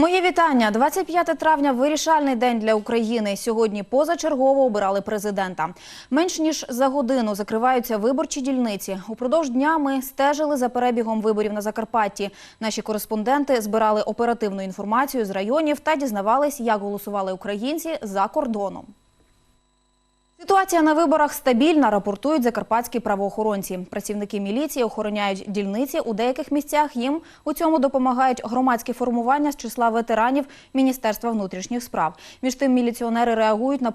Мої вітання. 25 травня – вирішальний день для України. Сьогодні позачергово обирали президента. Менш ніж за годину закриваються виборчі дільниці. Упродовж дня ми стежили за перебігом виборів на Закарпатті. Наші кореспонденти збирали оперативну інформацію з районів та дізнавались, як голосували українці за кордоном. Ситуація на виборах стабільна, рапортують закарпатські правоохоронці. Працівники міліції охороняють дільниці. У деяких місцях їм у цьому допомагають громадські формування з числа ветеранів Міністерства внутрішніх справ. Між тим, міліціонери реагують на.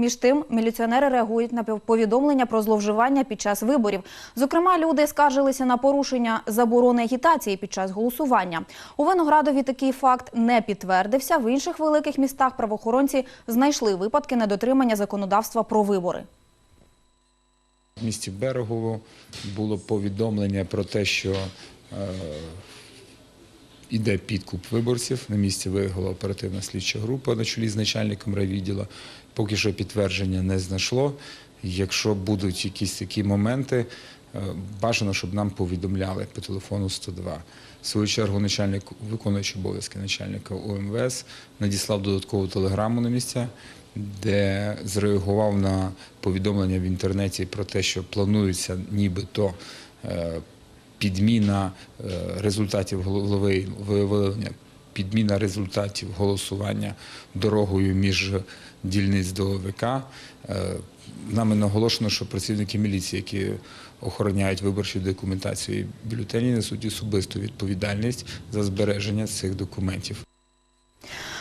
Між тим, міліціонери реагують на повідомлення про зловживання під час виборів. Зокрема, люди скаржилися на порушення заборони агітації під час голосування. У Виноградові такий факт не підтвердився. В інших великих містах правоохоронці знайшли випадки недотримання законодавства про вибори. В місті Берегово було повідомлення про те, що е, іде підкуп виборців. На місці виїхала оперативна слідча група на чолі з начальником райвідділа. Поки що підтвердження не знайшло. Якщо будуть якісь такі моменти, е, бажано, щоб нам повідомляли по телефону 102. В свою чергу начальник, виконуючий обов'язки начальника УМВС, надіслав додаткову телеграму на місця, де зреагував на повідомлення в інтернеті про те, що планується нібито е, підміна е, результатів голови виявлення, підміна результатів голосування дорогою між дільниць до ОВК. Е, Нами наголошено, що працівники міліції, які охороняють виборчу документацію і бюлетені, несуть особисту відповідальність за збереження цих документів.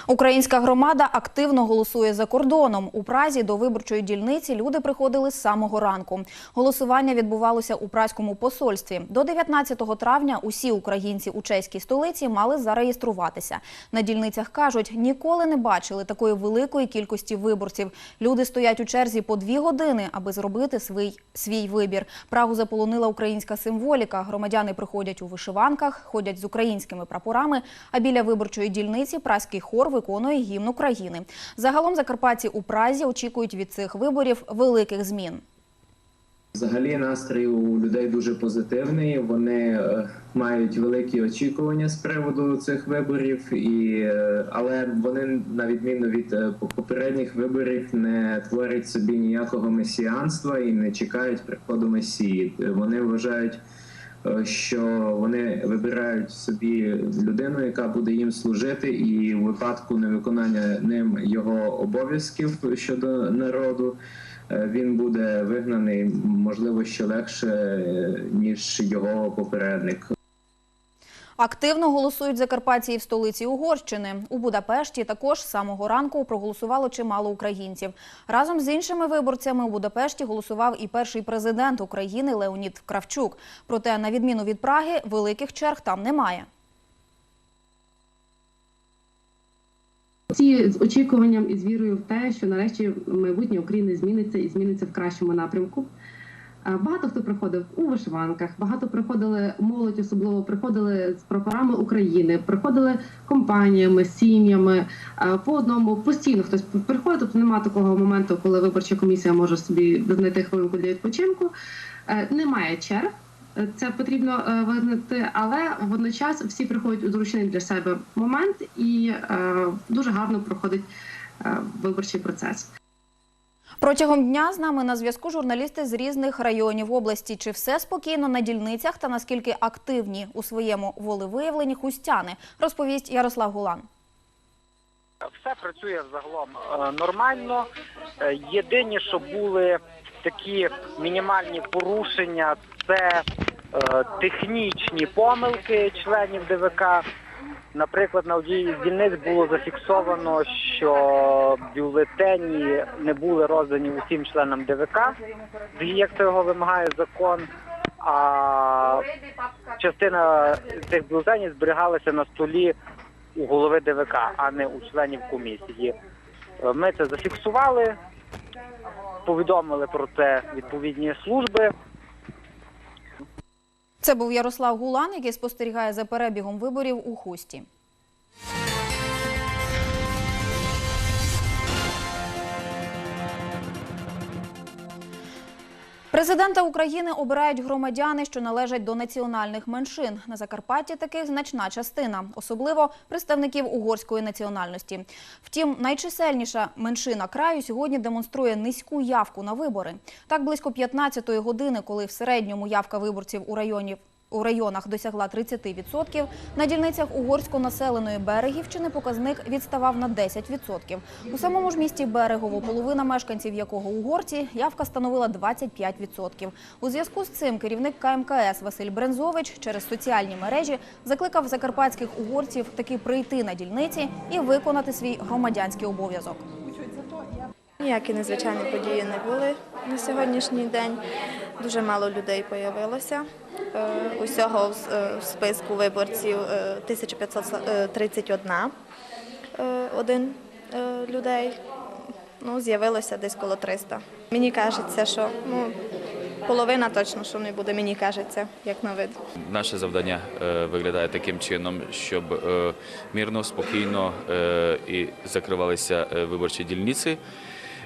Українська громада активно голосує за кордоном. У Празі до виборчої дільниці люди приходили з самого ранку. Голосування відбувалося у празькому посольстві. До 19 травня усі українці у чеській столиці мали зареєструватися. На дільницях кажуть, ніколи не бачили такої великої кількості виборців. Люди стоять у черзі по дві години, аби зробити свій, свій вибір. Прагу заполонила українська символіка. Громадяни приходять у вишиванках, ходять з українськими прапорами. А біля виборчої дільниці празький хор виконує гімн України. Загалом закарпатці у Празі очікують від цих виборів великих змін. Взагалі настрій у людей дуже позитивний. Вони е, мають великі очікування з приводу цих виборів, і е, але вони, на відміну від е, попередніх виборів, не творять собі ніякого месіанства і не чекають приходу месії. Вони вважають. Е, Що вони вибирають собі людину, яка буде їм служити, і у випадку невиконання ним його обов'язків щодо народу, е, він буде вигнаний, можливо, ще легше, е, ніж його попередник. Активно голосують закарпатці і в столиці Угорщини. У Будапешті також з самого ранку проголосувало чимало українців. Разом з іншими виборцями у Будапешті голосував і перший президент України Леонід Кравчук. Проте, на відміну від Праги, великих черг там немає. Ці з очікуванням і з вірою в те, що нарешті майбутнє України зміниться і зміниться в кращому напрямку. Е, Багато хто приходив у вишиванках, багато приходили молодь, особливо приходили з прапорами України, приходили компаніями, сім'ями. Е, По одному постійно хтось приходить. Тобто немає такого моменту, коли виборча комісія може собі знайти хвилинку для відпочинку. Е, Немає черг. Це потрібно визнати, але водночас всі приходять у зручний для себе момент і дуже гарно проходить виборчий процес. Протягом дня з нами на зв'язку журналісти з різних районів області. Чи все спокійно на дільницях та наскільки активні у своєму волевиявленні хустяни, розповість Ярослав Гулан. Все працює взагалом е, нормально. Е, Єдині, що були такі мінімальні порушення, це е, технічні помилки членів ДВК. Наприклад, на одній з дільниць було зафіксовано, що бюлетені не були роздані усім членам ДВК, як цього вимагає закон. А частина цих бюлетенів зберігалася на столі у голови ДВК, а не у членів комісії. Ми це зафіксували, повідомили про це відповідні служби. Це був Ярослав Гулан, який спостерігає за перебігом виборів у Хусті. Президента України обирають громадяни, що належать до національних меншин. На Закарпатті таких значна частина, особливо представників угорської національності. Втім, найчисельніша меншина краю сьогодні демонструє низьку явку на вибори. Так близько 15-ї години, коли в середньому явка виборців у районі у районах досягла 30%, на дільницях угорсько-населеної Берегівщини показник відставав на 10%. У самому ж місті Берегово, половина мешканців якого угорці, явка становила 25%. У зв'язку з цим керівник КМКС Василь Брензович через соціальні мережі закликав закарпатських угорців таки прийти на дільниці і виконати свій громадянський обов'язок. Ніякі незвичайні події не були на сьогоднішній день. Дуже мало людей появилося. Е, Усього е, в списку виборців е, 1531 е, один людей. Ну, з'явилося десь коло 300. Мені кажеться, що ну, половина точно, що не буде, мені кажеться, як на вид. Наше завдання виглядає таким чином, щоб мирно, спокійно і закривалися виборчі дільниці.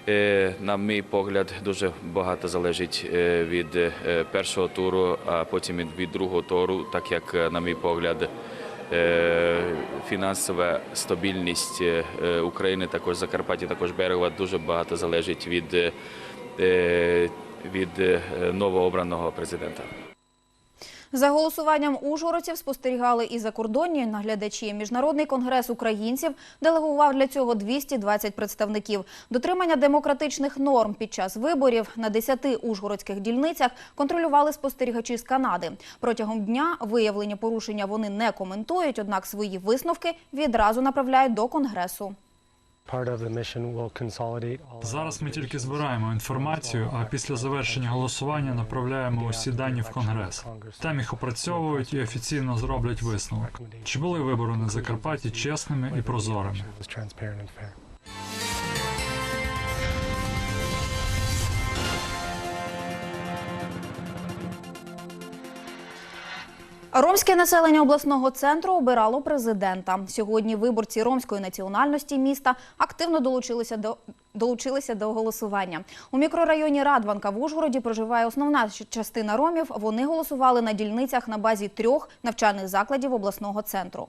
Е, На мій погляд, дуже багато залежить е, від е, першого туру, а потім від- другого туру, так як, на мій погляд, фінансова стабільність України, також Закарпаття, також Берегова дуже багато залежить від, від новообраного президента. За голосуванням ужгородців спостерігали і закордонні наглядачі. Міжнародний конгрес українців делегував для цього 220 представників. Дотримання демократичних норм під час виборів на 10 ужгородських дільницях контролювали спостерігачі з Канади. Протягом дня виявлені порушення вони не коментують, однак свої висновки відразу направляють до конгресу. Зараз ми тільки збираємо інформацію, а після завершення голосування направляємо усі дані в конгрес. Там їх опрацьовують і офіційно зроблять висновок. Чи були вибори на Закарпатті чесними і прозорими? Ромське населення обласного центру обирало президента. Сьогодні виборці ромської національності міста активно долучилися до долучилися до голосування. У мікрорайоні Радванка в Ужгороді проживає основна частина ромів. Вони голосували на дільницях на базі трьох навчальних закладів обласного центру.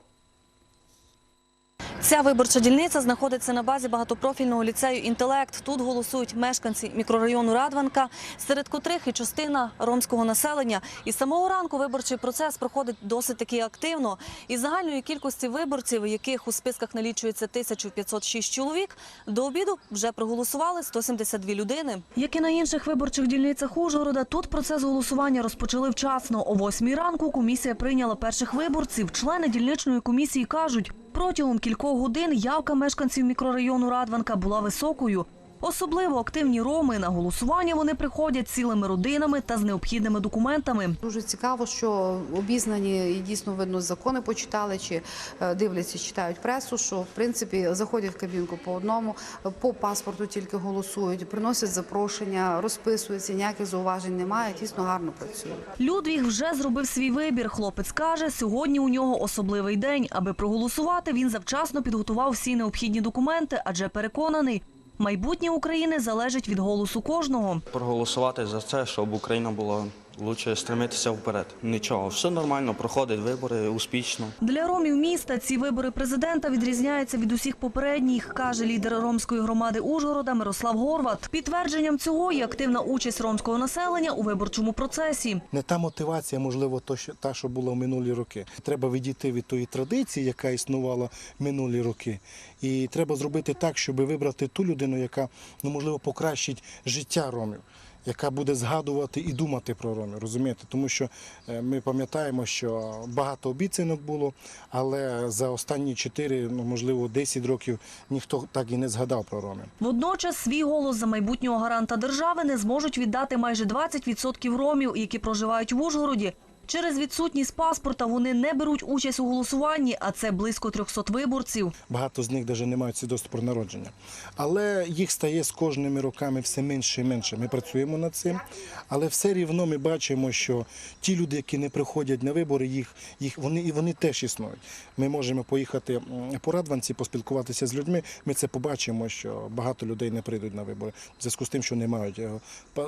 Ця виборча дільниця знаходиться на базі багатопрофільного ліцею «Інтелект». Тут голосують мешканці мікрорайону Радванка, серед котрих і частина ромського населення. І з самого ранку виборчий процес проходить досить таки активно. Із загальної кількості виборців, яких у списках налічується 1506 чоловік, до обіду вже проголосували 172 людини. Як і на інших виборчих дільницях Ужгорода, тут процес голосування розпочали вчасно. О 8 ранку комісія прийняла перших виборців. Члени дільничної комісії кажуть, Протягом кількох годин явка мешканців мікрорайону Радванка була високою. Особливо активні роми на голосування вони приходять цілими родинами та з необхідними документами. Дуже цікаво, що обізнані і дійсно видно закони почитали, чи е, дивляться, читають пресу. Що в принципі заходять в кабінку по одному, по паспорту тільки голосують, приносять запрошення, розписуються, ніяких зауважень немає. Дійсно гарно працюють. Людвіг вже зробив свій вибір. Хлопець каже, сьогодні у нього особливий день. Аби проголосувати, він завчасно підготував всі необхідні документи, адже переконаний, майбутнє України залежить від голосу кожного. проголосувати за це, щоб Україна була лучше стремитися вперед. Нічого, все нормально, проходить вибори успішно. Для ромів міста ці вибори президента відрізняються від усіх попередніх, каже лідер ромської громади Ужгорода Мирослав Горват. Підтвердженням цього є активна участь ромського населення у виборчому процесі. Не та мотивація, можливо, то, що, та, що була в минулі роки. Треба відійти від тої традиції, яка існувала минулі роки. І треба зробити так, щоб вибрати ту людину, яка, ну, можливо, покращить життя ромів. Яка буде згадувати і думати про ромів, розумієте? Тому що е, ми пам'ятаємо, що багато обіцянок було, але за останні 4, ну можливо, 10 років ніхто так і не згадав про ромів. Водночас свій голос за майбутнього гаранта держави не зможуть віддати майже 20% ромів, які проживають в Ужгороді. Через відсутність паспорта вони не беруть участь у голосуванні, а це близько 300 виборців. Багато з них навіть не мають свідоцтва про народження. Але їх стає з кожними роками все менше і менше. Ми працюємо над цим. Але все рівно ми бачимо, що ті люди, які не приходять на вибори, їх, їх вони, і вони теж існують. Ми можемо поїхати по Радванці, поспілкуватися з людьми. Ми це побачимо, що багато людей не прийдуть на вибори в зв'язку з тим, що не мають е,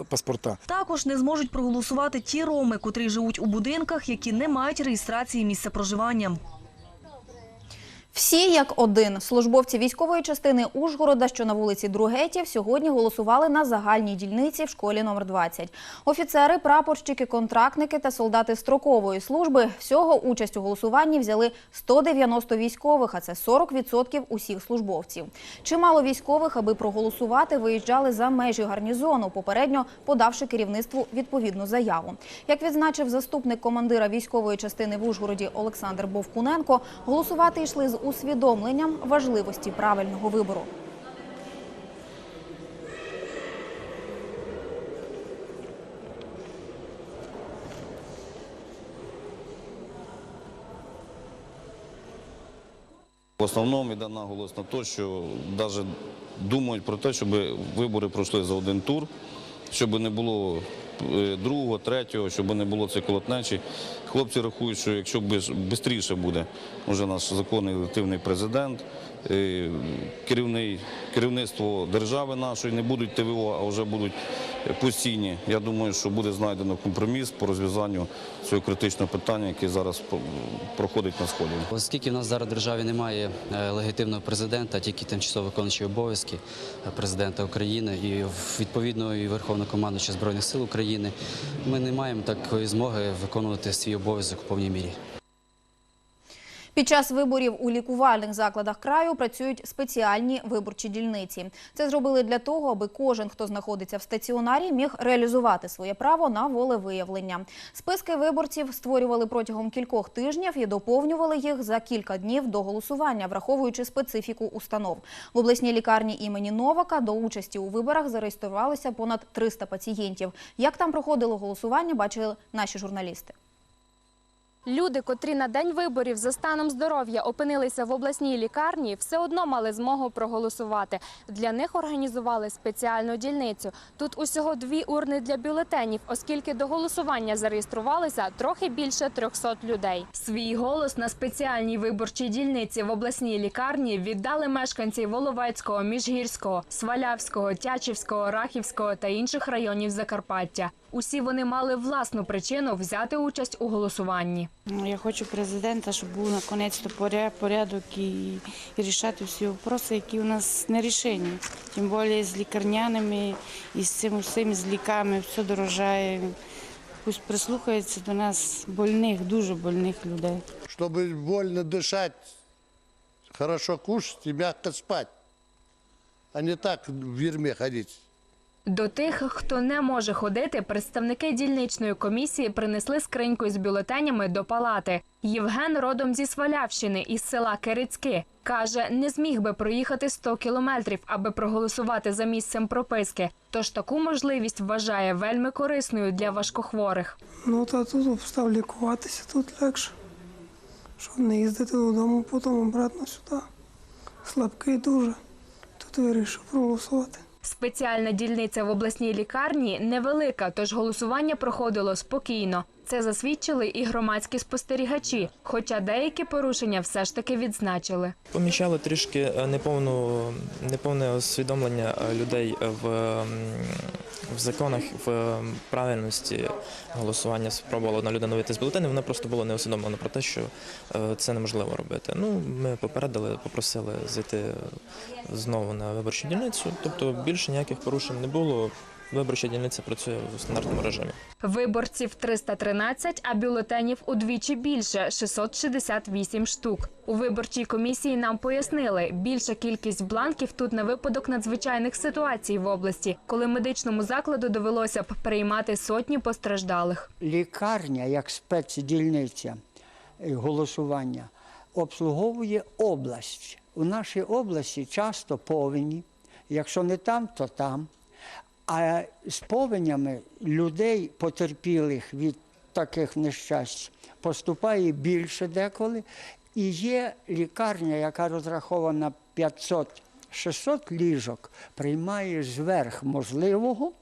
паспорта. Також не зможуть проголосувати ті роми, котрі живуть у будинках, які не мають реєстрації місця проживання. Всі як один службовці військової частини Ужгорода, що на вулиці Другетів, сьогодні голосували на загальній дільниці в школі номер 20. Офіцери, прапорщики, контрактники та солдати строкової служби всього участь у голосуванні взяли 190 військових, а це 40% усіх службовців. Чимало військових, аби проголосувати, виїжджали за межі гарнізону, попередньо подавши керівництву відповідну заяву. Як відзначив заступник командира військової частини в Ужгороді Олександр Бовкуненко, голосувати йшли з усвідомленням важливості правильного вибору. В основному йде наголос на те, що навіть думають про те, щоб вибори пройшли за один тур, щоб не було другого, третього, щоб не було цієї колотнечі. Хлопці рахують, що якщо швидше буде вже наш законний елективний президент, е, керівництво держави нашої, не будуть ТВО, а вже будуть постійні. Я думаю, що буде знайдено компроміс по розв'язанню цього критичного питання, яке зараз проходить на сході. Оскільки в нас зараз в державі немає е, легітимного президента, тільки тимчасово виконуючі обов'язки е, президента України і відповідно і Верховнокомандуюча Збройних сил України, ми не маємо такої змоги виконувати свій обов'язок у повній мірі. Під час виборів у лікувальних закладах краю працюють спеціальні виборчі дільниці. Це зробили для того, аби кожен, хто знаходиться в стаціонарі, міг реалізувати своє право на волевиявлення. Списки виборців створювали протягом кількох тижнів і доповнювали їх за кілька днів до голосування, враховуючи специфіку установ. В обласній лікарні імені Новака до участі у виборах зареєструвалося понад 300 пацієнтів. Як там проходило голосування, бачили наші журналісти. Люди, котрі на день виборів за станом здоров'я опинилися в обласній лікарні, все одно мали змогу проголосувати. Для них організували спеціальну дільницю. Тут усього дві урни для бюлетенів, оскільки до голосування зареєструвалися трохи більше 300 людей. Свій голос на спеціальній виборчій дільниці в обласній лікарні віддали мешканці Воловецького, Міжгірського, Свалявського, Тячівського, Рахівського та інших районів Закарпаття. Усі вони мали власну причину взяти участь у голосуванні. Ну, Я хочу президента, щоб був наконець порядок і, і рішати всі вопроси, які у нас не рішені. Тим більше з лікарняними і з цим усім, з ліками, все дорожає. Пусть прислухаються до нас больних, дуже больних людей. Чтобы больно дышать, хорошо кушать и мягко спать, а не так в вірмі ходить. До тих, хто не може ходити, представники дільничної комісії принесли скриньку з бюлетенями до палати. Євген родом зі Свалявщини із села Кирицьки. Каже, не зміг би проїхати 100 кілометрів, аби проголосувати за місцем прописки. Тож таку можливість вважає вельми корисною для важкохворих. Ну, та тут став лікуватися тут легше. Щоб не їздити додому, потім обратно сюди. Слабкий дуже. Тут вирішив проголосувати. Спеціальна дільниця в обласній лікарні невелика, тож голосування проходило спокійно. Це засвідчили і громадські спостерігачі, хоча деякі порушення все ж таки відзначили. Помічали трішки е, неповну, неповне усвідомлення е, людей в, в законах, в правильності голосування. Спробувала одна людина вийти з бюлетенів, вона просто було не усвідомлена про те, що е, це неможливо робити. Ну, ми попередили, попросили зайти знову на виборчу дільницю. Тобто більше ніяких порушень не було. Виборча дільниця працює в стандартному режимі. Виборців 313, а бюлетенів удвічі більше 668 штук. У виборчій комісії нам пояснили, більша кількість бланків тут на випадок надзвичайних ситуацій в області, коли медичному закладу довелося б приймати сотні постраждалих. лікарня як спецдільниця е, голосування обслуговує область. У нашій області часто повені, якщо не там, то там. А з повенями людей, потерпілих від таких нещасть поступає більше деколи. І є лікарня, яка розрахована 500-600 ліжок, приймає зверх можливого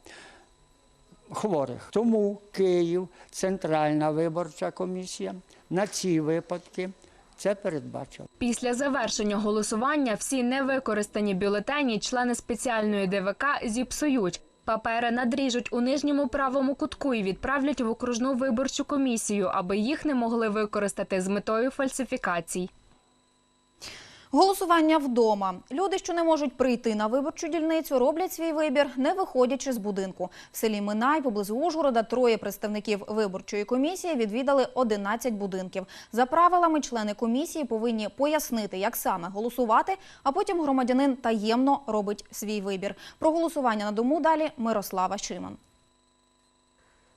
хворих. Тому Київ, Центральна виборча комісія на ці випадки це передбачила. Після завершення голосування всі невикористані бюлетені члени спеціальної ДВК зіпсують. Папери надріжуть у нижньому правому кутку і відправлять в окружну виборчу комісію, аби їх не могли використати з метою фальсифікацій. Голосування вдома. Люди, що не можуть прийти на виборчу дільницю, роблять свій вибір, не виходячи з будинку. В селі Минай, поблизу Ужгорода, троє представників виборчої комісії відвідали 11 будинків. За правилами, члени комісії повинні пояснити, як саме голосувати, а потім громадянин таємно робить свій вибір. Про голосування на дому далі Мирослава Шиман.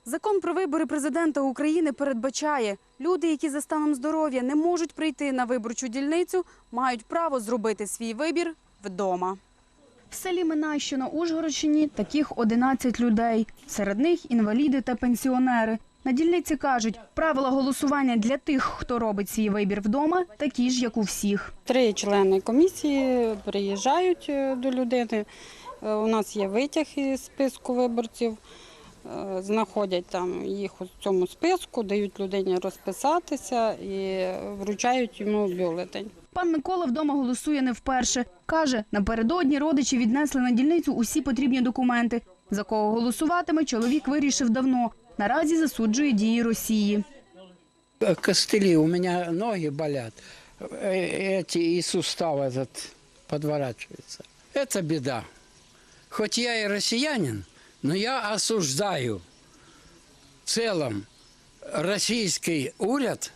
Закон про вибори президента України передбачає, люди, які за станом здоров'я не можуть прийти на виборчу дільницю, мають право зробити свій вибір вдома. В селі Минай, на Ужгородщині, таких 11 людей. Серед них інваліди та пенсіонери. На дільниці кажуть, правила голосування для тих, хто робить свій вибір вдома, такі ж, як у всіх. Три члени комісії приїжджають е, до людини. Е, У нас є витяг із списку виборців. Е, Знаходять там їх у цьому списку, дають людині розписатися і вручають йому бюлетень. Пан Микола вдома голосує не вперше. Каже, напередодні родичі віднесли на дільницю усі потрібні документи. За кого голосуватиме, чоловік вирішив давно. Наразі засуджує дії Росії. костыли, у меня ноги болят, э, эти и суставы этот подворачиваются. Это беда. Хоть я и россиянин, но я осуждаю в целом российский уряд,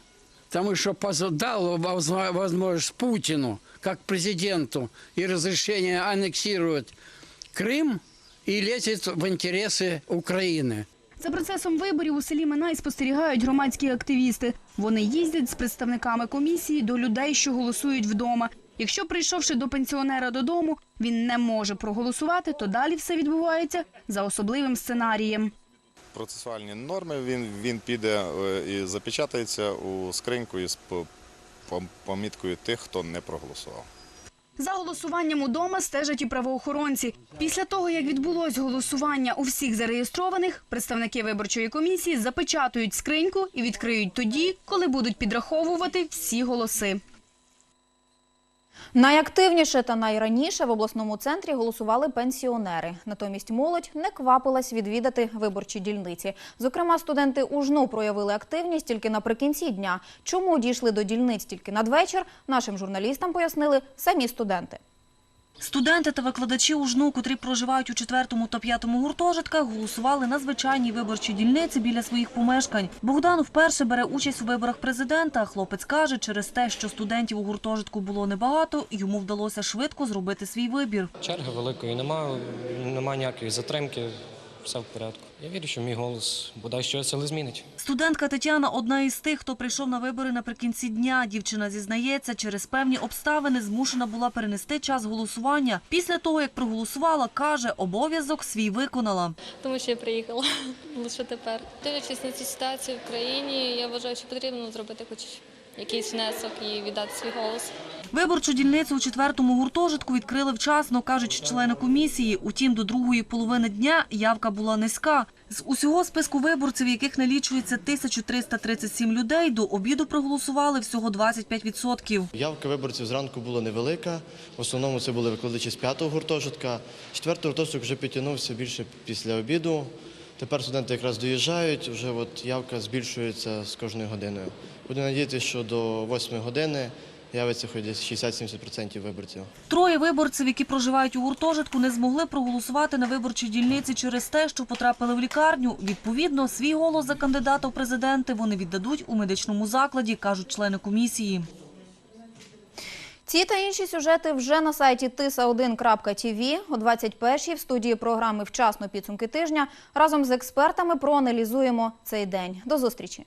потому что поз- дал возма- возможность Путину, как президенту, и разрешение аннексировать Крым и лезет в интересы Украины. За процесом виборів у селі Минай спостерігають громадські активісти. Вони їздять з представниками комісії до людей, що голосують вдома. Якщо прийшовши до пенсіонера додому, він не може проголосувати, то далі все відбувається за особливим сценарієм. процесуальні норми, він, він піде е, і запечатається у скриньку із поміткою тих, хто не проголосував. За голосуванням удома стежать і правоохоронці. Після того, як відбулось голосування у всіх зареєстрованих, представники виборчої комісії запечатують скриньку і відкриють тоді, коли будуть підраховувати всі голоси. Найактивніше та найраніше в обласному центрі голосували пенсіонери. Натомість молодь не квапилась відвідати виборчі дільниці. Зокрема, студенти УЖНУ проявили активність тільки наприкінці дня. Чому дійшли до дільниць тільки надвечір, нашим журналістам пояснили самі студенти. Студенти та викладачі УЖНУ, котрі проживають у четвертому та п'ятому гуртожитках, голосували на звичайній виборчій дільниці біля своїх помешкань. Богдан вперше бере участь у виборах президента. Хлопець каже, через те, що студентів у гуртожитку було небагато, йому вдалося швидко зробити свій вибір. Черги великої немає, немає ніякої затримки, все в порядку. Я вірю, що мій голос бодай щось, але змінить. Студентка Тетяна одна із тих, хто прийшов на вибори наприкінці дня. Дівчина зізнається, через певні обставини змушена була перенести час голосування. Після того, як проголосувала, каже, обов'язок свій виконала. Тому що я приїхала лише тепер. Дивлячись на цю ситуацію в країні, я вважаю, що потрібно зробити хоч якийсь внесок і віддати свій голос. Виборчу дільницю у четвертому гуртожитку відкрили вчасно, кажуть члени комісії. Утім, до другої половини дня явка була низька. З усього списку виборців, яких налічується 1337 людей, до обіду проголосували всього 25%. Явка виборців зранку була невелика. В основному це були викладачі з п'ятого гуртожитка. Четвертий гуртожиток вже підтягнувся більше після обіду. Тепер студенти якраз доїжджають, вже от явка збільшується з кожною годиною. Буду надіятися, що до восьмої години явиться хоч десь 60-70% виборців. Троє виборців, які проживають у гуртожитку, не змогли проголосувати на виборчій дільниці через те, що потрапили в лікарню. Відповідно, свій голос за кандидата в президенти вони віддадуть у медичному закладі, кажуть члени комісії. Ці та інші сюжети вже на сайті tisa1.tv о 21-й в студії програми «Вчасно підсумки тижня» разом з експертами проаналізуємо цей день. До зустрічі!